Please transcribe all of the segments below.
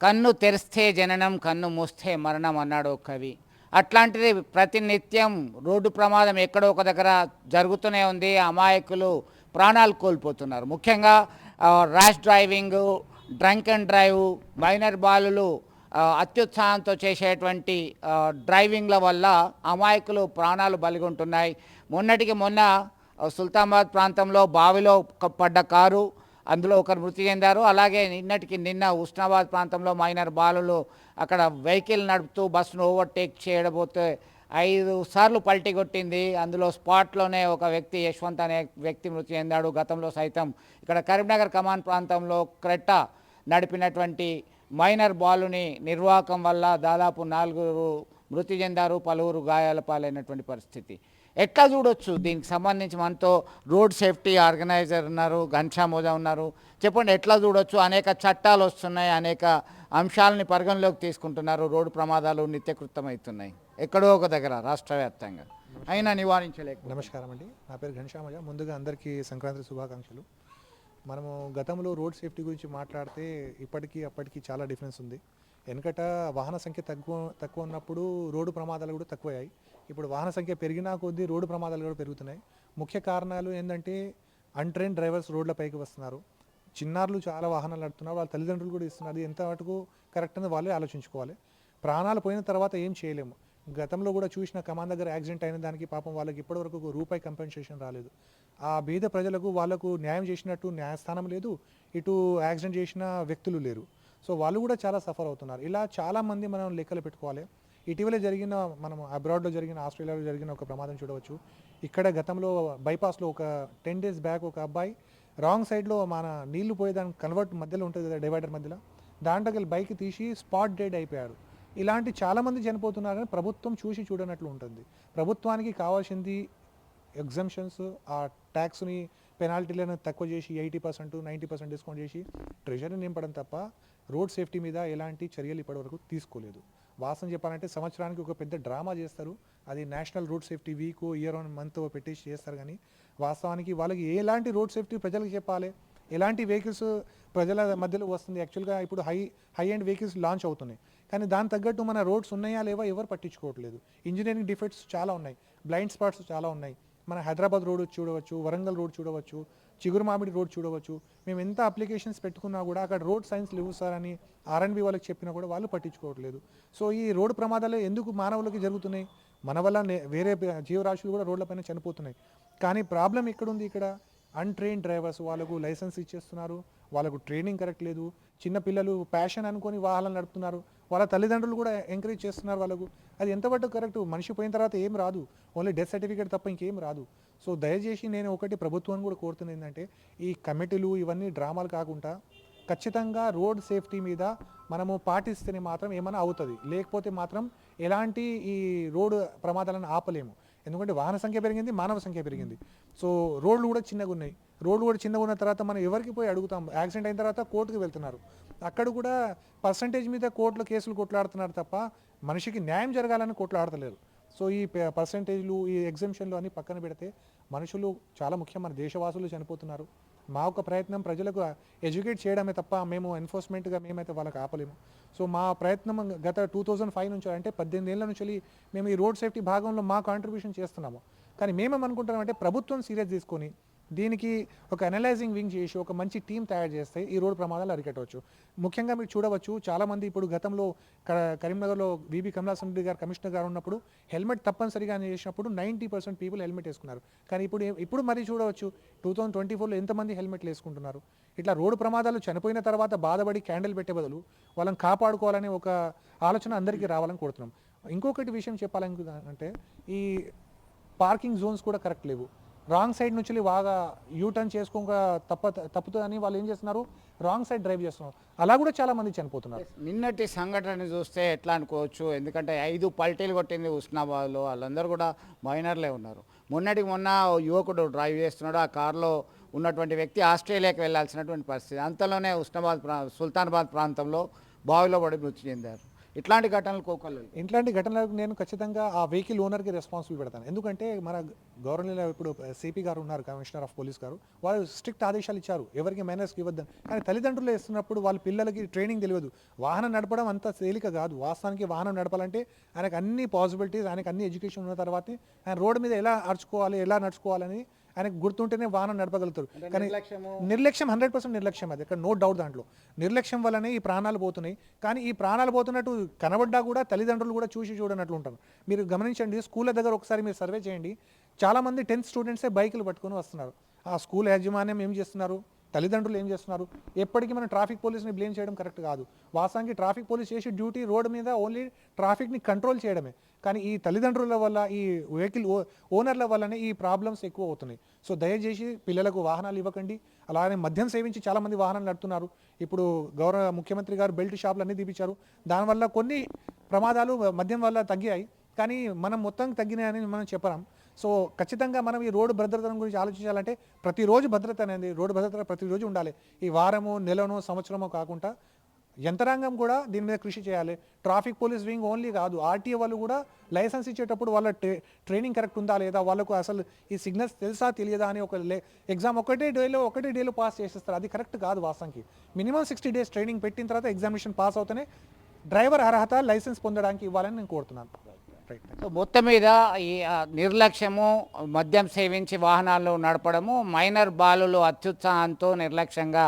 కన్ను తెరిస్తే జననం కన్ను మూస్తే మరణం అన్నాడు ఒక కవి. అట్లాంటిది ప్రతినిత్యం రోడ్డు ప్రమాదం ఎక్కడో ఒక దగ్గర జరుగుతూనే ఉంది. అమాయకులు ప్రాణాలు కోల్పోతున్నారు. ముఖ్యంగా rash driving drunk and drive minor బాలులు అత్యుత్సాహంతో చేసేటువంటి డ్రైవింగ్ల వల్ల అమాయకులు ప్రాణాలు బలిగొంటున్నాయి. మొన్నటికి మొన్న ఆ, ప్రాంతంలో బావిలో పడ్డ కారు అందులో ఒకరు మృతి చెందారు. అలాగే నిన్నటికి నిన్న ఉస్నాబాద్ ప్రాంతంలో మైనర్ బాలులు అక్కడ వెహికల్ నడుపుతూ బస్సును ఓవర్టేక్ చేయడబోతే ఐదు సార్లు పల్టీ కొట్టింది. అందులో స్పాట్లోనే ఒక వ్యక్తి యశ్వంత్ అనే వ్యక్తి మృతి చెందాడు. గతంలో సైతం ఇక్కడ కరీంనగర్ కమాన్ ప్రాంతంలో క్రెట్ట నడిపినటువంటి మైనర్ బాలుని నిర్వాహకం వల్ల దాదాపు నాలుగురు మృతి చెందారు. పలువురు గాయాల పాలైనటువంటి పరిస్థితి. ఎట్లా చూడొచ్చు? దీనికి సంబంధించి మనతో రోడ్ సేఫ్టీ ఆర్గనైజర్ ఉన్నారు ఘన్శ్యామ్ ఉన్నారు. చెప్పండి ఎట్లా చూడొచ్చు? అనేక చట్టాలు వస్తున్నాయి అనేక అంశాలని పరిగణలోకి తీసుకుంటున్నారు. రోడ్డు ప్రమాదాలు నిత్యకృతమవుతున్నాయి ఎక్కడో ఒక దగ్గర రాష్ట్ర వ్యాప్తంగా అయినా నివారించలేక నమస్కారం అండి. నా పేరు ఘనశ్యామయ్య ముందుగా అందరికీ సంక్రాంతి శుభాకాంక్షలు. మనము గతంలో రోడ్ సేఫ్టీ గురించి మాట్లాడితే ఇప్పటికీ అప్పటికి చాలా డిఫరెన్స్ ఉంది. వెనకట వాహన సంఖ్య తక్కువ తక్కువ ఉన్నప్పుడు రోడ్డు ప్రమాదాలు కూడా తక్కువయ్యాయి. ఇప్పుడు వాహన సంఖ్య పెరిగినా కొద్దీ రోడ్డు ప్రమాదాలు కూడా పెరుగుతున్నాయి. ముఖ్య కారణాలు ఏంటంటే అన్ట్రైన్ డ్రైవర్స్ రోడ్లపైకి వస్తున్నారు. చిన్నారులు చాలా వాహనాలు నడుపుతున్నారు. వాళ్ళ తల్లిదండ్రులు కూడా ఇస్తున్నారు. ఎంత మటుకు కరెక్ట్ అని వాళ్ళే ఆలోచించుకోవాలి. ప్రాణాలు పోయిన తర్వాత ఏం చేయలేము. గతంలో కూడా చూసిన కమాన్ దగ్గర యాక్సిడెంట్ అయిన దానికి పాపం వాళ్ళకి ఇప్పటివరకు ఒక రూపాయి కంపెన్సేషన్ రాలేదు. ఆ బీద ప్రజలకు వాళ్ళకు న్యాయం చేసినట్టు న్యాయస్థానం లేదు. ఇటు యాక్సిడెంట్ చేసిన వ్యక్తులు లేరు. సో వాళ్ళు కూడా చాలా సఫర్ అవుతున్నారు. ఇలా చాలామంది మనం లెక్కలు పెట్టుకోవాలి. ఇటీవల జరిగిన మనం అబ్రాడ్లో జరిగిన ఆస్ట్రేలియాలో జరిగిన ఒక ప్రమాదం చూడవచ్చు. ఇక్కడ గతంలో బైపాస్లో ఒక టెన్ డేస్ బ్యాక్ ఒక అబ్బాయి రాంగ్ సైడ్లో మన నీళ్ళు పోయేదానికి కన్వర్ట్ మధ్యలో ఉంటుంది కదా డివైడర్ మధ్యలో దాంట్లోకి బైక్ తీసి స్పాట్ డెడ్ అయిపోయారు ఇలాంటి చాలామంది చనిపోతున్నారని ప్రభుత్వం చూసి చూడనట్లు ఉంటుంది. ప్రభుత్వానికి కావాల్సింది ఎగ్జంప్షన్స్ ఆ ట్యాక్స్ని పెనాల్టీలను తక్కువ చేసి eighty percent ninety percent discount చేసి ట్రెజరీ నింపడం తప్ప రోడ్ సేఫ్టీ మీద ఎలాంటి చర్యలు ఇప్పటివరకు తీసుకోలేదు. వాస్తవం చెప్పాలంటే సంవత్సరానికి ఒక పెద్ద డ్రామా చేస్తారు. అది national road safety week year one month పెట్టేసి చేస్తారు కానీ వాస్తవానికి వాళ్ళకి ఎలాంటి రోడ్ సేఫ్టీ ప్రజలకు చెప్పాలి? ఎలాంటి వెహికల్స్ ప్రజల మధ్యలో వస్తుంది? యాక్చువల్గా ఇప్పుడు high high end vehicles launch అవుతున్నాయి. కానీ దాని తగ్గట్టు మన రోడ్స్ ఉన్నాయా లేవా ఎవరు పట్టించుకోవట్లేదు. ఇంజనీరింగ్ డిఫెక్ట్స్ చాలా ఉన్నాయి. బ్లైండ్ స్పాట్స్ చాలా ఉన్నాయి. మన హైదరాబాద్ రోడ్ చూడవచ్చు వరంగల్ రోడ్ చూడవచ్చు చిగురు మామిడి రోడ్ చూడవచ్చు. మేము ఎంత అప్లికేషన్స్ పెట్టుకున్నా కూడా అక్కడ రోడ్ సైన్స్ లేవు సార్ అని ఆర్ఎన్బి వాళ్ళకి చెప్పినా కూడా వాళ్ళు పట్టించుకోవట్లేదు. సో ఈ రోడ్డు ప్రమాదాలు ఎందుకు మానవులకి జరుగుతున్నాయి? మన వల్ల వేరే జీవరాశులు కూడా రోడ్లపైన చనిపోతున్నాయి. కానీ ప్రాబ్లం ఎక్కడుంది ఇక్కడ? అన్ట్రైన్ డ్రైవర్స్ వాళ్ళకు లైసెన్స్ ఇచ్చేస్తున్నారు. వాళ్ళకు ట్రైనింగ్ కరెక్ట్ లేదు. చిన్న పిల్లలు ప్యాషన్ అనుకొని వాహనాలు నడుపుతున్నారు. వాళ్ళ తల్లిదండ్రులు కూడా ఎంకరేజ్ చేస్తున్నారు వాళ్ళకు. అది ఎంతవరకు కరెక్ట్ మనిషి పోయిన తర్వాత ఏం రాదు. ఓన్లీ డెత్ సర్టిఫికేట్ తప్ప ఇంకేం రాదు. సో దయచేసి నేను ఒకటి ప్రభుత్వాన్ని కూడా కోరుతుంది ఏంటంటే ఈ కమిటీలు ఇవన్నీ డ్రామాలు కాకుండా ఖచ్చితంగా రోడ్ సేఫ్టీ మీద మనము పాటిస్తేనే మాత్రం ఏమైనా అవుతుంది. లేకపోతే మాత్రం ఎలాంటి ఈ రోడ్డు ప్రమాదాలను ఆపలేము. ఎందుకంటే వాహన సంఖ్య పెరిగింది మానవ సంఖ్య పెరిగింది. సో రోడ్లు కూడా చిన్నగా ఉన్నాయి రోడ్లు కూడా చిన్నగా ఉన్న తర్వాత మనం ఎవరికి పోయి అడుగుతాం? యాక్సిడెంట్ అయిన తర్వాత కోర్టుకు వెళ్తున్నారు. అక్కడ కూడా పర్సంటేజ్ మీద కోర్టులో కేసులు కొట్లాడుతున్నారు తప్ప మనిషికి న్యాయం జరగాలని కొట్లాడతలేరు. సో ఈ పర్సంటేజ్లు ఈ ఎగ్జామ్షన్లు అన్ని పక్కన పెడితే మనుషులు చాలా ముఖ్యం. మన దేశవాసులు చనిపోతున్నారు. మా యొక్క ప్రయత్నం ప్రజలకు ఎడ్యుకేట్ చేయడమే తప్ప మేము ఎన్ఫోర్స్మెంట్గా మేమైతే వాళ్ళకి ఆపలేము. సో మా ప్రయత్నం గత టూ థౌజండ్ ఫైవ్ నుంచి అంటే పద్దెనిమిది ఏళ్ళ నుంచి మేము ఈ రోడ్ సేఫ్టీ భాగంలో మా కాంట్రిబ్యూషన్ చేస్తున్నాము. కానీ మేమేమనుకుంటున్నామంటే ప్రభుత్వం సీరియస్ తీసుకొని దీనికి ఒక అనలైజింగ్ వింగ్ చేసి ఒక మంచి టీం తయారు చేస్తే ఈ రోడ్డు ప్రమాదాలు అరికట్టవచ్చు. ముఖ్యంగా మీరు చూడవచ్చు చాలామంది ఇప్పుడు గతంలో క- కరీంనగర్లో విబి కమలాసన్ రెడ్డి గారు కమిషనర్ గారు ఉన్నప్పుడు హెల్మెట్ తప్పనిసరిగా చేసినప్పుడు నైంటీ పర్సెంట్ పీపుల్ హెల్మెట్ వేసుకున్నారు. కానీ ఇప్పుడు ఇప్పుడు మరీ చూడవచ్చు టూ థౌజండ్ ట్వంటీ ఫోర్లో ఎంతమంది హెల్మెట్లు వేసుకుంటున్నారు? ఇట్లా రోడ్డు ప్రమాదాలు చనిపోయిన తర్వాత బాధపడి క్యాండిల్ పెట్టే బదులు వాళ్ళని కాపాడుకోవాలనే ఒక ఆలోచన అందరికీ రావాలని కోరుతున్నాం. ఇంకొకటి విషయం చెప్పాలని అంటే ఈ పార్కింగ్ జోన్స్ కూడా కరెక్ట్ లేవు. రాంగ్ సైడ్ నుంచి బాగా యూ టర్న్ చేసుకోక తప్ప తప్పుతుందని వాళ్ళు ఏం చేస్తున్నారు? రాంగ్ సైడ్ డ్రైవ్ చేస్తున్నారు. అలా కూడా చాలా మంది చనిపోతున్నారు. నిన్నటి సంఘటన చూస్తే ఎట్లా అనుకోవచ్చు? ఎందుకంటే ఐదు పల్టీలు కొట్టింది ఉస్నాబాద్లో. వాళ్ళందరూ కూడా మైనర్లే ఉన్నారు. మొన్నటికి మొన్న యువకుడు డ్రైవ్ చేస్తున్నాడు. ఆ కారులో ఉన్నటువంటి వ్యక్తి ఆస్ట్రేలియాకి వెళ్ళాల్సినటువంటి పరిస్థితి. అంతలోనే ఉస్నాబాద్ ప్రా సుల్తానాబాద్ ప్రాంతంలో బావిలో పడి మృతి చెందారు. ఇట్లాంటి ఘటనలు కోకొల్లు ఇట్లాంటి ఘటనలకు నేను ఖచ్చితంగా ఆ వెహికల్ ఓనర్కి రెస్పాన్సిబుల్ పెడతాను. ఎందుకంటే మన గవర్నర్ ఇప్పుడు సిపి గారు ఉన్నారు కమిషనర్ ఆఫ్ పోలీస్ గారు. వాళ్ళు స్ట్రిక్ట్ ఆదేశాలు ఇచ్చారు ఎవరికి మైనర్స్కి ఇవ్వద్దని. కానీ తల్లిదండ్రులు వేస్తున్నప్పుడు వాళ్ళ పిల్లలకి ట్రైనింగ్ తెలియదు. వాహనం నడపడం అంత తేలిక కాదు. వాస్తవానికి వాహనం నడపాలంటే ఆయనకు అన్ని పాసిబిలిటీస్ ఆయనకు అన్ని ఎడ్యుకేషన్ ఉన్న తర్వాత ఆయన రోడ్డు మీద ఎలా అడుచుకోవాలి ఎలా నడుచుకోవాలని ఆయనకు గుర్తుంటేనే వాహనం నడపగలుగుతారు. కానీ నిర్లక్ష్యం హండ్రెడ్ పర్సెంట్ నిర్లక్ష్యం అది. ఇక్కడ నో డౌట్ దాంట్లో. నిర్లక్ష్యం వల్లనే ఈ ప్రాణాలు పోతున్నాయి. కానీ ఈ ప్రాణాలు పోతున్నట్టు కనబడ్డా కూడా తల్లిదండ్రులు కూడా చూసి చూడనట్లు ఉంటారు. మీరు గమనించండి స్కూళ్ళ దగ్గర ఒకసారి మీరు సర్వే చేయండి. చాలామంది టెన్త్ స్టూడెంట్సే బైకులు పట్టుకొని వస్తున్నారు. ఆ స్కూల్ యాజమాన్యం ఏం చేస్తున్నారు? తల్లిదండ్రులు ఏం చేస్తున్నారు? ఎప్పటికీ మనం ట్రాఫిక్ పోలీస్ని బ్లేమ్ చేయడం కరెక్ట్ కాదు. వాస్తవానికి ట్రాఫిక్ పోలీస్ చేసే డ్యూటీ రోడ్ మీద ఓన్లీ ట్రాఫిక్ని కంట్రోల్ చేయడమే. కానీ ఈ తల్లిదండ్రుల వల్ల ఈ వెహికల్ ఓనర్ల వల్లనే ఈ ప్రాబ్లమ్స్ ఎక్కువ అవుతున్నాయి. సో దయచేసి పిల్లలకు వాహనాలు ఇవ్వకండి. అలానే మద్యం సేవించి చాలామంది వాహనాలు నడుపుతున్నారు. ఇప్పుడు గౌరవ ముఖ్యమంత్రి గారు బెల్ట్ షాపులు అన్నీ దీపించారు దానివల్ల కొన్ని ప్రమాదాలు మద్యం వల్ల తగ్గాయి. కానీ మనం మొత్తం తగ్గినాయని మనం చెప్పరాం సో ఖచ్చితంగా మనం ఈ రోడ్డు భద్రతను గురించి ఆలోచించాలంటే ప్రతిరోజు భద్రత అనేది రోడ్డు భద్రత ప్రతిరోజు ఉండాలి. ఈ వారము నెలను సంవత్సరమో కాకుండా యంత్రాంగం కూడా దీని మీద కృషి చేయాలి. ట్రాఫిక్ పోలీస్ వింగ్ ఓన్లీ కాదు ఆర్టీఏ వాళ్ళు కూడా లైసెన్స్ ఇచ్చేటప్పుడు వాళ్ళ ట్రే ట్రైనింగ్ కరెక్ట్ ఉందా లేదా వాళ్ళకు అసలు ఈ సిగ్నల్స్ తెలుసా తెలియదా అని ఒక ఎగ్జామ్ ఒకటే డేలో ఒకటే డేలో పాస్ చేసేస్తారు. అది కరెక్ట్ కాదు వాస్తవానికి. మినిమం సిక్స్టీ డేస్ ట్రైనింగ్ పెట్టిన తర్వాత ఎగ్జామినేషన్ పాస్ అవుతేనే డ్రైవర్ అర్హత లైసెన్స్ పొందడానికి ఇవ్వాలని నేను కోరుతున్నాను. ప్రయత్నం సో మొత్తం మీద ఈ నిర్లక్ష్యము మద్యం సేవించి వాహనాలు నడపడము మైనర్ బాలులు అత్యుత్సాహంతో నిర్లక్ష్యంగా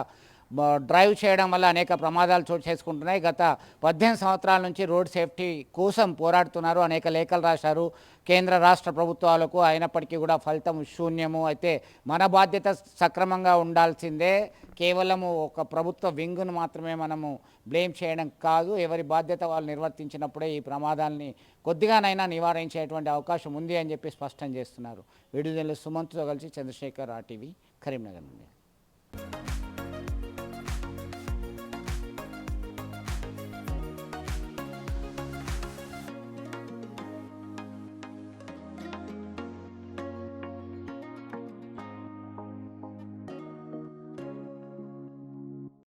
డ్రైవ్ చేయడం వల్ల అనేక ప్రమాదాలు చోటు చేసుకుంటున్నాయి. గత పద్దెనిమిది సంవత్సరాల నుంచి రోడ్ సేఫ్టీ కోసం పోరాడుతున్నారు. అనేక లేఖలు రాశారు. కేంద్ర రాష్ట్ర ప్రభుత్వాలకు అయినప్పటికీ కూడా ఫలితం శూన్యము. అయితే మన బాధ్యత సక్రమంగా ఉండాల్సిందే. కేవలము ఒక ప్రభుత్వ వింగును మాత్రమే మనము బ్లేమ్ చేయడం కాదు. ఎవరి బాధ్యత వాళ్ళు నిర్వర్తించినప్పుడే ఈ ప్రమాదాల్ని కొద్దిగానైనా నివారించేటువంటి అవకాశం ఉంది అని చెప్పి స్పష్టం చేస్తున్నారు. విడుదల సుమంత్తో కలిసి చంద్రశేఖర్ ఆర్టీవీ కరీంనగర్ నుండి.